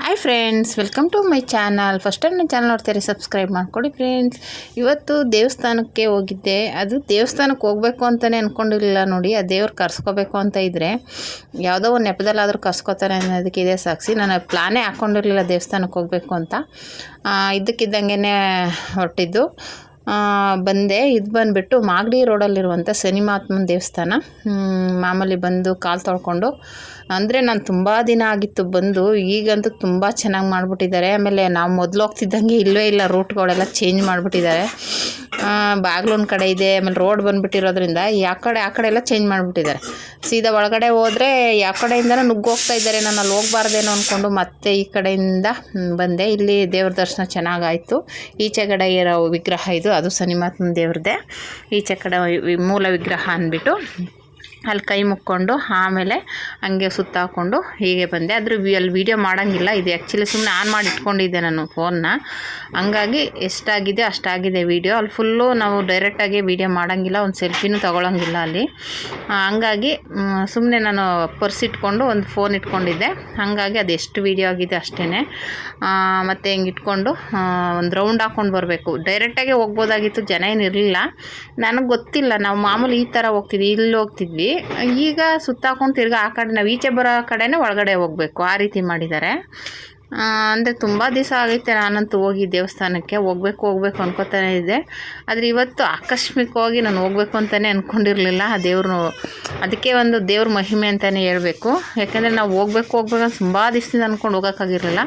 Hi friends welcome to my channel first time ನನ್ನ channel ನೋಡ್ತಾರೆ subscribe ಮಾಡಿಕೊಡಿ friends ಇವತ್ತು ದೇವಸ್ಥಾನಕ್ಕೆ ಹೋಗಿದ್ದೆ. ಅದು ದೇವಸ್ಥಾನಕ್ಕೆ ಹೋಗಬೇಕು ಅಂತಲೇ ಅಂದ್ಕೊಂಡಿರಲಿಲ್ಲ ನೋಡಿ, ಆ ದೇವ್ರು ಕರ್ಸ್ಕೋಬೇಕು ಅಂತ ಇದ್ದರೆ ಯಾವುದೋ ಒಂದು ನೆಪದಲ್ಲಾದರೂ ಕರ್ಸ್ಕೋತಾರೆ ಅನ್ನೋದಕ್ಕೆ ಇದೇ ಸಾಕ್ಷಿ ನಾನು ಪ್ಲಾನೇ ಹಾಕ್ಕೊಂಡಿರಲಿಲ್ಲ ದೇವಸ್ಥಾನಕ್ಕೆ ಹೋಗಬೇಕು ಅಂತ. ಇದ್ದಕ್ಕಿದ್ದಂಗೆ ಹೊರಟಿದ್ದು. ಬಂದೆ. ಇದು ಬಂದುಬಿಟ್ಟು ಮಾಗಡಿ ರೋಡಲ್ಲಿರುವಂಥ ಸನಿಮಾತ್ಮನ ದೇವಸ್ಥಾನ. ಮಾಮೂಲಿ ಬಂದು ಕಾಲು ತೊಳ್ಕೊಂಡು. ಅಂದರೆ ನಾನು ತುಂಬ ದಿನ ಆಗಿತ್ತು ಬಂದು. ಈಗಂತೂ ತುಂಬ ಚೆನ್ನಾಗಿ ಮಾಡಿಬಿಟ್ಟಿದ್ದಾರೆ. ಆಮೇಲೆ ನಾವು ಮೊದಲು ಹೋಗ್ತಿದ್ದಂಗೆ ಇಲ್ಲವೇ ಇಲ್ಲ. ರೂಟ್ಗಳೆಲ್ಲ ಚೇಂಜ್ ಮಾಡಿಬಿಟ್ಟಿದ್ದಾರೆ. ಬಾಗ್ಲೊಂದು ಕಡೆ ಇದೆ, ಆಮೇಲೆ ರೋಡ್ ಬಂದುಬಿಟ್ಟಿರೋದ್ರಿಂದ ಯಾವ ಕಡೆ, ಆ ಕಡೆ ಎಲ್ಲ ಚೇಂಜ್ ಮಾಡಿಬಿಟ್ಟಿದ್ದಾರೆ. ಸೀದಾ ಒಳಗಡೆ ಹೋದರೆ ಯಾವ ಕಡೆಯಿಂದನೂ ನುಗ್ಗೋಗ್ತಾ ಇದ್ದಾರೆ, ನಾನು ಅಲ್ಲಿ ಹೋಗ್ಬಾರ್ದೇನೋ ಅಂದ್ಕೊಂಡು ಮತ್ತೆ ಈ ಕಡೆಯಿಂದ ಬಂದೆ. ಇಲ್ಲಿ ದೇವ್ರ ದರ್ಶನ ಚೆನ್ನಾಗಾಯಿತು. ಈಚೆ ಕಡೆ ಇರೋ ವಿಗ್ರಹ ಇದು, ಅದು ಸನಿಮಾತ್ಮ ದೇವ್ರದ್ದೇ. ಈಚೆ ಕಡೆ ಮೂಲ ವಿಗ್ರಹ ಅಂದ್ಬಿಟ್ಟು ಅಲ್ಲಿ ಕೈ ಮುಕ್ಕೊಂಡು ಆಮೇಲೆ ಹಂಗೆ ಸುತ್ತಾಕೊಂಡು ಹೀಗೆ ಬಂದೆ. ಅದ್ರ ಅಲ್ಲಿ ವೀಡಿಯೋ ಮಾಡೋಂಗಿಲ್ಲ. ಇದು ಆ್ಯಕ್ಚುಲಿ ಸುಮ್ಮನೆ ಆನ್ ಮಾಡಿ ಇಟ್ಕೊಂಡಿದ್ದೆ ನಾನು ಫೋನ್ನ ಹಂಗಾಗಿ ಎಷ್ಟಾಗಿದೆ ಅಷ್ಟಾಗಿದೆ ವೀಡಿಯೋ ಅಲ್ಲಿ ಫುಲ್ಲು ನಾವು ಡೈರೆಕ್ಟಾಗಿ ವೀಡಿಯೋ ಮಾಡೋಂಗಿಲ್ಲ. ಒಂದು ಸೆಲ್ಫಿನೂ ತೊಗೊಳಂಗಿಲ್ಲ ಅಲ್ಲಿ. ಹಂಗಾಗಿ ಸುಮ್ಮನೆ ನಾನು ಪರ್ಸ್ ಇಟ್ಕೊಂಡು ಒಂದು ಫೋನ್ ಇಟ್ಕೊಂಡಿದ್ದೆ. ಹಾಗಾಗಿ ಅದು ಎಷ್ಟು ವೀಡಿಯೋ ಆಗಿದೆ ಅಷ್ಟೇ ಮತ್ತು ಹಿಂಗೆ ಇಟ್ಕೊಂಡು ಒಂದು ರೌಂಡ್ ಹಾಕ್ಕೊಂಡು ಬರಬೇಕು. ಡೈರೆಕ್ಟಾಗಿ ಹೋಗ್ಬೋದಾಗಿತ್ತು. ಜನ ಏನು ಇರಲಿಲ್ಲ. ನನಗೆ ಗೊತ್ತಿಲ್ಲ. ನಾವು ಮಾಮೂಲಿ ಈ ಥರ ಹೋಗ್ತಿದ್ವಿ, ಇಲ್ಲಿ ಹೋಗ್ತಿದ್ವಿ. ಈಗ ಸುತ್ತಾಕೊಂಡು ತಿರ್ಗಿ ಆ ಕಡೆ ನಾವು ಈಚೆ ಬರೋ ಕಡೆನೇ ಒಳಗಡೆ ಹೋಗಬೇಕು, ಆ ರೀತಿ ಮಾಡಿದ್ದಾರೆ ಅಂದರೆ ತುಂಬ ದಿವಸ ಆಗೈತೆ ನಾನಂತೂ ಹೋಗಿ ದೇವಸ್ಥಾನಕ್ಕೆ, ಹೋಗ್ಬೇಕು ಹೋಗ್ಬೇಕು ಅನ್ಕೋತಾನೆ ಇದ್ದೆ. ಆದರೆ ಇವತ್ತು ಆಕಸ್ಮಿಕವಾಗಿ ನಾನು ಹೋಗ್ಬೇಕು ಅಂತಲೇ ಅಂದ್ಕೊಂಡಿರಲಿಲ್ಲ ಆ ದೇವ್ರನ್ನ ಅದಕ್ಕೆ ಒಂದು ದೇವ್ರ ಮಹಿಮೆ ಅಂತಲೇ ಹೇಳಬೇಕು. ಯಾಕೆಂದರೆ ನಾವು ಹೋಗ್ಬೇಕು ಹೋಗ್ಬೇಕು ಅಂತ ತುಂಬ ದಿವಸದಿಂದ ಅಂದ್ಕೊಂಡು ಹೋಗೋಕ್ಕಾಗಿರಲಿಲ್ಲ.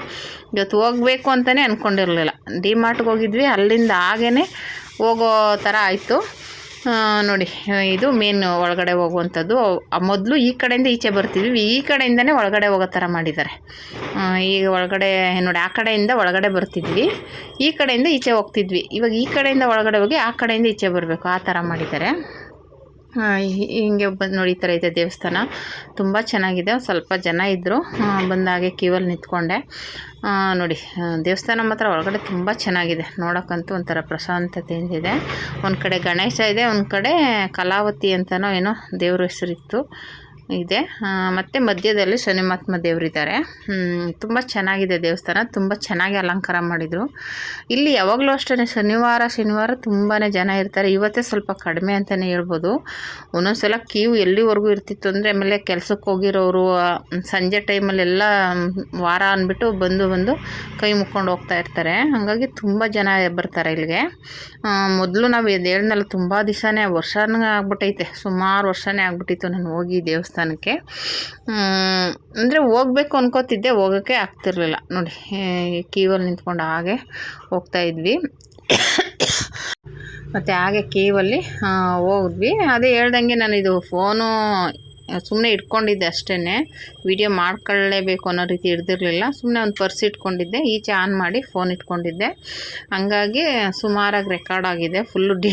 ಇವತ್ತು ಹೋಗಬೇಕು ಅಂತಲೇ ಅಂದ್ಕೊಂಡಿರಲಿಲ್ಲ ಡಿ ಮಾರ್ಟ್ಗೆ ಹೋಗಿದ್ವಿ, ಅಲ್ಲಿಂದ ಹಾಗೇ ಹೋಗೋ ಥರ ಆಯಿತು. ನೋಡಿ, ಇದು ಮೇನ್ ಒಳಗಡೆ ಹೋಗುವಂಥದ್ದು. ಮೊದಲು ಈ ಕಡೆಯಿಂದ ಈಚೆ ಬರ್ತಿದ್ವಿ. ಈ ಕಡೆಯಿಂದನೇ ಒಳಗಡೆ ಹೋಗೋ ಥರ ಮಾಡಿದ್ದಾರೆ. ಈಗ ಒಳಗಡೆ, ನೋಡಿ, ಆ ಕಡೆಯಿಂದ ಒಳಗಡೆ ಬರ್ತಿದ್ವಿ. ಈ ಕಡೆಯಿಂದ ಈಚೆ ಹೋಗ್ತಿದ್ವಿ. ಇವಾಗ ಈ ಕಡೆಯಿಂದ ಒಳಗಡೆ ಹೋಗಿ ಆ ಕಡೆಯಿಂದ ಈಚೆ ಬರಬೇಕು. ಆ ಥರ ಮಾಡಿದ್ದಾರೆ. ಹಿಂಗೆ ಒಬ್ಬ ನೋಡಿ ಇದೆ ದೇವಸ್ಥಾನ. ತುಂಬ ಚೆನ್ನಾಗಿದೆ. ಸ್ವಲ್ಪ ಜನ ಇದ್ದರು ಬಂದಾಗೆ ಕ್ಯೂವಲ್ಲಿ ನಿಂತ್ಕೊಂಡೆ. ನೋಡಿ ದೇವಸ್ಥಾನ ಮಾತ್ರ ಒಳಗಡೆ ತುಂಬ ಚೆನ್ನಾಗಿದೆ. ನೋಡೋಕ್ಕಂತೂ ಒಂಥರ ಪ್ರಶಾಂತತೆಯಿಂದಿದೆ. ಒಂದು ಕಡೆ ಗಣೇಶ ಇದೆ, ಒಂದು ಕಡೆ ಕಲಾವತಿ ಅಂತನೋ ಏನೋ ದೇವ್ರ ಹೆಸರಿತ್ತು. ಇದೆ. ಮತ್ತು ಮಧ್ಯದಲ್ಲಿ ಶನಿಮಾತ್ಮ ದೇವರಿದ್ದಾರೆ. ತುಂಬ ಚೆನ್ನಾಗಿದೆ ದೇವಸ್ಥಾನ. ತುಂಬ ಚೆನ್ನಾಗಿ ಅಲಂಕಾರ ಮಾಡಿದರು. ಇಲ್ಲಿ ಯಾವಾಗಲೂ ಅಷ್ಟೇ ಶನಿವಾರ ಶನಿವಾರ ತುಂಬಾ ಜನ ಇರ್ತಾರೆ. ಇವತ್ತೇ ಸ್ವಲ್ಪ ಕಡಿಮೆ ಅಂತಲೇ ಹೇಳ್ಬೋದು. ಒಂದೊಂದ್ಸಲ ಕ್ಯೂ ಎಲ್ಲಿವರೆಗೂ ಇರ್ತಿತ್ತು ಅಂದರೆ, ಆಮೇಲೆ ಕೆಲಸಕ್ಕೆ ಹೋಗಿರೋರು ಸಂಜೆ ಟೈಮಲ್ಲೆಲ್ಲ ವಾರ ಅಂದ್ಬಿಟ್ಟು ಬಂದು ಬಂದು ಕೈ ಮುಕ್ಕೊಂಡು ಹೋಗ್ತಾ ಇರ್ತಾರೆ. ಹಾಗಾಗಿ ತುಂಬ ಜನ ಬರ್ತಾರೆ ಇಲ್ಲಿಗೆ. ಮೊದಲು ನಾವು ಹೇಳಿದ್ನಲ್ಲ ತುಂಬ ದಿವಸನೇ, ವರ್ಷನೇ ಆಗ್ಬಿಟ್ಟೈತೆ. ಸುಮಾರು ವರ್ಷನೇ ಆಗ್ಬಿಟ್ಟಿತ್ತು ನಾನು ಹೋಗಿ ದೇವಸ್ಥಾನಕ್ಕೆ. ಅಂದರೆ ಹೋಗ್ಬೇಕು ಅನ್ಕೋತಿದ್ದೆ, ಹೋಗೋಕ್ಕೆ ಆಗ್ತಿರ್ಲಿಲ್ಲ. ನೋಡಿ ಕೀವಲ್ಲಿ ನಿಂತ್ಕೊಂಡು ಹಾಗೆ ಹೋಗ್ತಾ ಇದ್ವಿ. ಮತ್ತು ಹಾಗೆ ಕೀವಲ್ಲಿ ಹೋಗಿದ್ವಿ ಅದೇ ಹೇಳ್ದಂಗೆ ನಾನು ಇದು ಫೋನು ಸುಮ್ಮನೆ ಇಟ್ಕೊಂಡಿದ್ದೆ ಅಷ್ಟೇ ವಿಡಿಯೋ ಮಾಡ್ಕೊಳ್ಳೇಬೇಕು ಅನ್ನೋ ರೀತಿ ಹಿಡ್ದಿರಲಿಲ್ಲ. ಸುಮ್ಮನೆ ಒಂದು ಪರ್ಸ್ ಇಟ್ಕೊಂಡಿದ್ದೆ. ಈಚೆ ಆನ್ ಮಾಡಿ ಫೋನ್ ಇಟ್ಕೊಂಡಿದ್ದೆ. ಹಂಗಾಗಿ ಸುಮಾರಾಗಿ ರೆಕಾರ್ಡ್ ಆಗಿದೆ. ಫುಲ್ಲು ಡಿ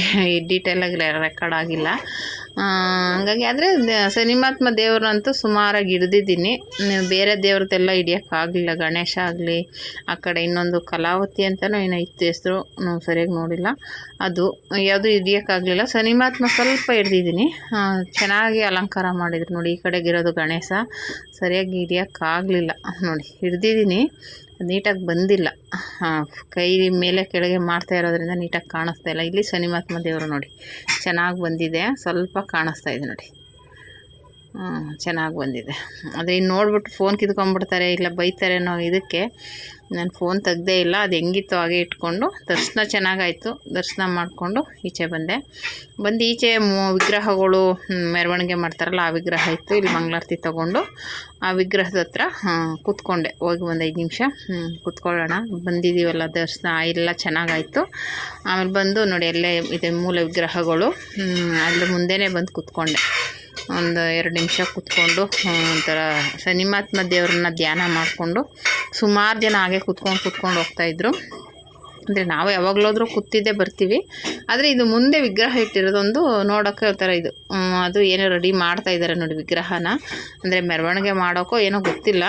ಡೀಟೇಲಾಗಿ ರೆಕಾರ್ಡ್ ಆಗಿಲ್ಲ. ಹಂಗಾಗಿ ಆದರೆ ಶನಿಮಾತ್ಮ ದೇವ್ರನ್ನಂತೂ ಸುಮಾರಾಗಿ ಹಿಡ್ದಿದ್ದೀನಿ. ಬೇರೆ ದೇವ್ರದ್ದೆಲ್ಲ ಹಿಡಿಯೋಕ್ಕಾಗಲಿಲ್ಲ. ಗಣೇಶ ಆಗಲಿ, ಆ ಕಡೆ ಇನ್ನೊಂದು ಕಲಾವತಿ ಅಂತಲೂ ಏನೋ ಇತ್ತು ಹೆಸರು, ನಾವು ಸರಿಯಾಗಿ ನೋಡಿಲ್ಲ. ಅದು ಯಾವುದು ಹಿಡಿಯೋಕ್ಕಾಗಲಿಲ್ಲ. ಶನಿಮಾತ್ಮ ಸ್ವಲ್ಪ ಹಿಡ್ದಿದ್ದೀನಿ. ಚೆನ್ನಾಗಿ ಅಲಂಕಾರ ಮಾಡಿದ್ರು. ನೋಡಿ, ಈ ಕಡೆಗಿರೋದು ಗಣೇಶ. ಸರಿಯಾಗಿ ಹಿಡಿಯೋಕ್ಕಾಗಲಿಲ್ಲ. ನೋಡಿ, ಹಿಡ್ದಿದ್ದೀನಿ. ನೀಟಾಗಿ ಬಂದಿಲ್ಲ. ಕೈ ಮೇಲೆ ಕೆಳಗೆ ಮಾಡ್ತಾ ಇರೋದ್ರಿಂದ ನೀಟಾಗಿ ಕಾಣಿಸ್ತಾ ಇಲ್ಲ. ಇಲ್ಲಿ ಶನಿಮಾತ್ಮ ದೇವರು ನೋಡಿ. ಚೆನ್ನಾಗಿ ಬಂದಿದೆ. ಸ್ವಲ್ಪ ಕಾಣಿಸ್ತಾ ಇದೆ ನೋಡಿ. ಚೆನ್ನಾಗಿ ಬಂದಿದೆ. ಅದೇ ಇನ್ನು ನೋಡ್ಬಿಟ್ಟು ಫೋನ್ ಕಿತ್ಕೊಂಡ್ಬಿಡ್ತಾರೆ ಇಲ್ಲ ಬೈತಾರೆ ಅನ್ನೋ ಇದಕ್ಕೆ ನಾನು ಫೋನ್ ತೆಗ್ದೇ ಇಲ್ಲ, ಅದು ಹೆಂಗಿತ್ತು ಹಾಗೆ ಇಟ್ಕೊಂಡು ದರ್ಶನ ಚೆನ್ನಾಗಾಯಿತು. ದರ್ಶನ ಮಾಡಿಕೊಂಡು ಈಚೆ ಬಂದೆ. ಬಂದು ಈಚೆ ವಿಗ್ರಹಗಳು ಮೆರವಣಿಗೆ ಮಾಡ್ತಾರಲ್ಲ ಆ ವಿಗ್ರಹ ಇತ್ತು, ಇಲ್ಲಿ ಮಂಗಳಾರತಿ ತೊಗೊಂಡು ಆ ವಿಗ್ರಹದ ಹತ್ರ ಕೂತ್ಕೊಂಡೆ. ಹೋಗಿ ಒಂದು ಐದು ನಿಮಿಷ ಕೂತ್ಕೊಳ್ಳೋಣ. ಬಂದಿದ್ದೀವಲ್ಲ ದರ್ಶನ, ಎಲ್ಲ ಚೆನ್ನಾಗಾಯಿತು. ಆಮೇಲೆ ಬಂದು ನೋಡಿ ಎಲ್ಲೇ ಇದೆ ಮೂಲ ವಿಗ್ರಹಗಳು. ಅಲ್ಲಿ ಮುಂದೆನೇ ಬಂದು ಕೂತ್ಕೊಂಡೆ. ಒಂದು ಎರಡು ನಿಮಿಷ ಕೂತ್ಕೊಂಡು ಒಂಥರ ಶನಿಮಾತ್ಮ ದೇವ್ರನ್ನ ಧ್ಯಾನ ಮಾಡಿಕೊಂಡು, ಸುಮಾರು ಜನ ಹಾಗೆ ಕೂತ್ಕೊಂಡು ಕೂತ್ಕೊಂಡು ಹೋಗ್ತಾಯಿದ್ರು ಅಂದರೆ ನಾವು ಯಾವಾಗಲಾದ್ರೂ ಕೂತಿದ್ದೇ ಬರ್ತೀವಿ. ಆದರೆ ಇದು ಮುಂದೆ ವಿಗ್ರಹ ಇಟ್ಟಿರೋದೊಂದು ನೋಡೋಕ್ಕೆ ಥರ ಇದು ಅದು ಏನೋ ರೆಡಿ ಮಾಡ್ತಾ ಇದ್ದಾರೆ ನೋಡಿ ವಿಗ್ರಹನ. ಅಂದರೆ ಮೆರವಣಿಗೆ ಮಾಡೋಕ್ಕೋ ಏನೋ ಗೊತ್ತಿಲ್ಲ.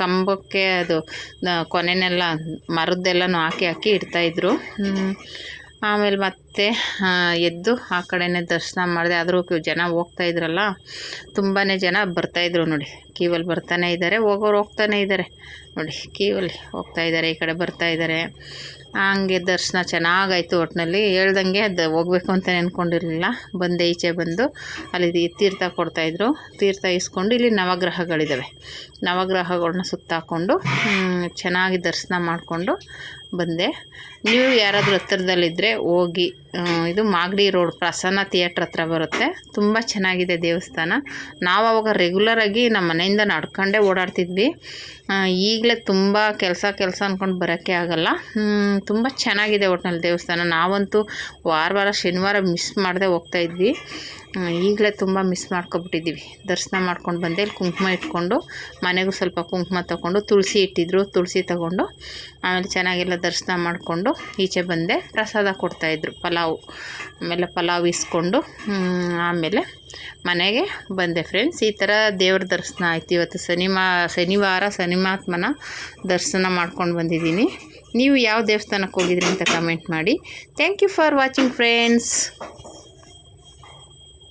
ಕಂಬಕ್ಕೆ ಅದು ಕೊನೆನೆಲ್ಲ ಮರದ್ದೆಲ್ಲನೂ ಹಾಕಿ ಹಾಕಿ ಇಡ್ತಾಯಿದ್ರು ಆಮೇಲೆ ಮತ್ತೆ ಮತ್ತೆ ಎದ್ದು ಆ ಕಡೆನೇ ದರ್ಶನ ಮಾಡಿದೆ. ಆದರೂ ಜನ ಹೋಗ್ತಾ ಇದ್ರಲ್ಲ ತುಂಬಾ ಜನ ಬರ್ತಾಯಿದ್ರು ನೋಡಿ. ಕೀವಲ್ಲಿ ಬರ್ತಾನೆ ಇದ್ದಾರೆ ಹೋಗೋರು ಹೋಗ್ತಾನೆ ಇದ್ದಾರೆ ನೋಡಿ ಕೀವಲ್ಲಿ ಹೋಗ್ತಾ ಇದ್ದಾರೆ ಈ ಕಡೆ ಬರ್ತಾ ಇದ್ದಾರೆ ಹಂಗೆ ದರ್ಶನ ಚೆನ್ನಾಗಾಯಿತು ಒಟ್ಟಿನಲ್ಲಿ ಹೇಳ್ದಂಗೆ ಅದು ಹೋಗ್ಬೇಕು ಅಂತ ನೆನ್ಕೊಂಡಿರಲಿಲ್ಲ. ಬಂದೆ, ಈಚೆ ಬಂದು ಅಲ್ಲಿ ತೀರ್ಥ ಕೊಡ್ತಾಯಿದ್ರು ತೀರ್ಥ ಇಸ್ಕೊಂಡು ಇಲ್ಲಿ ನವಗ್ರಹಗಳಿದ್ದಾವೆ ನವಗ್ರಹಗಳನ್ನ ಸುತ್ತಾಕೊಂಡು ಚೆನ್ನಾಗಿ ದರ್ಶನ ಮಾಡಿಕೊಂಡು ಬಂದೆ. ನೀವು ಯಾರಾದರೂ ಹತ್ತಿರದಲ್ಲಿದ್ದರೆ ಹೋಗಿ ಇದು ಮಾಗಡಿ ರೋಡ್ ಪ್ರಸನ್ನ ಥಿಯೇಟ್ರ್ ಹತ್ರ ಬರುತ್ತೆ. ತುಂಬ ಚೆನ್ನಾಗಿದೆ ದೇವಸ್ಥಾನ. ನಾವು ಅವಾಗ ರೆಗ್ಯುಲರಾಗಿ ನಮ್ಮ ಮನೆಯಿಂದ ನಡ್ಕೊಂಡೇ ಓಡಾಡ್ತಿದ್ವಿ. ಈಗಲೇ ತುಂಬ ಕೆಲಸ ಕೆಲಸ ಅಂದ್ಕೊಂಡು ಬರೋಕ್ಕೆ ಆಗಲ್ಲ. ತುಂಬ ಚೆನ್ನಾಗಿದೆ ಒಟ್ನಲ್ಲಿ ದೇವಸ್ಥಾನ. ನಾವಂತೂ ವಾರ ವಾರ ಶನಿವಾರ ಮಿಸ್ ಮಾಡದೆ ಹೋಗ್ತಾ ಇದ್ವಿ. ಈಗಲೇ ತುಂಬ ಮಿಸ್ ಮಾಡ್ಕೊಬಿಟ್ಟಿದ್ದೀವಿ. ದರ್ಶನ ಮಾಡ್ಕೊಂಡು ಬಂದೆ ಇಲ್ಲಿ ಕುಂಕುಮ ಇಟ್ಕೊಂಡು, ಮನೆಗೂ ಸ್ವಲ್ಪ ಕುಂಕುಮ ತೊಗೊಂಡು, ತುಳಸಿ ಇಟ್ಟಿದ್ರು, ತುಳಸಿ ತಗೊಂಡು, ಆಮೇಲೆ ಚೆನ್ನಾಗೆಲ್ಲ ದರ್ಶನ ಮಾಡಿಕೊಂಡು ಈಚೆ ಬಂದೆ. ಪ್ರಸಾದ ಕೊಡ್ತಾಯಿದ್ರು ಪಲಾವು, ಆಮೇಲೆ ಪಲಾವ್ ಇಸ್ಕೊಂಡು ಆಮೇಲೆ ಮನೆಗೆ ಬಂದೆ ಫ್ರೆಂಡ್ಸ್ ಈ ಥರ ದೇವ್ರ ದರ್ಶನ ಆಯ್ತು ಇವತ್ತು. ಶನಿಮಾ, ಶನಿವಾರ ಶನಿಮಾತ್ಮನ ದರ್ಶನ ಮಾಡ್ಕೊಂಡು ಬಂದಿದ್ದೀನಿ. ನೀವು ಯಾವ ದೇವಸ್ಥಾನಕ್ಕೆ ಹೋಗಿದ್ರಿ ಅಂತ ಕಮೆಂಟ್ ಮಾಡಿ. Thank you for watching friends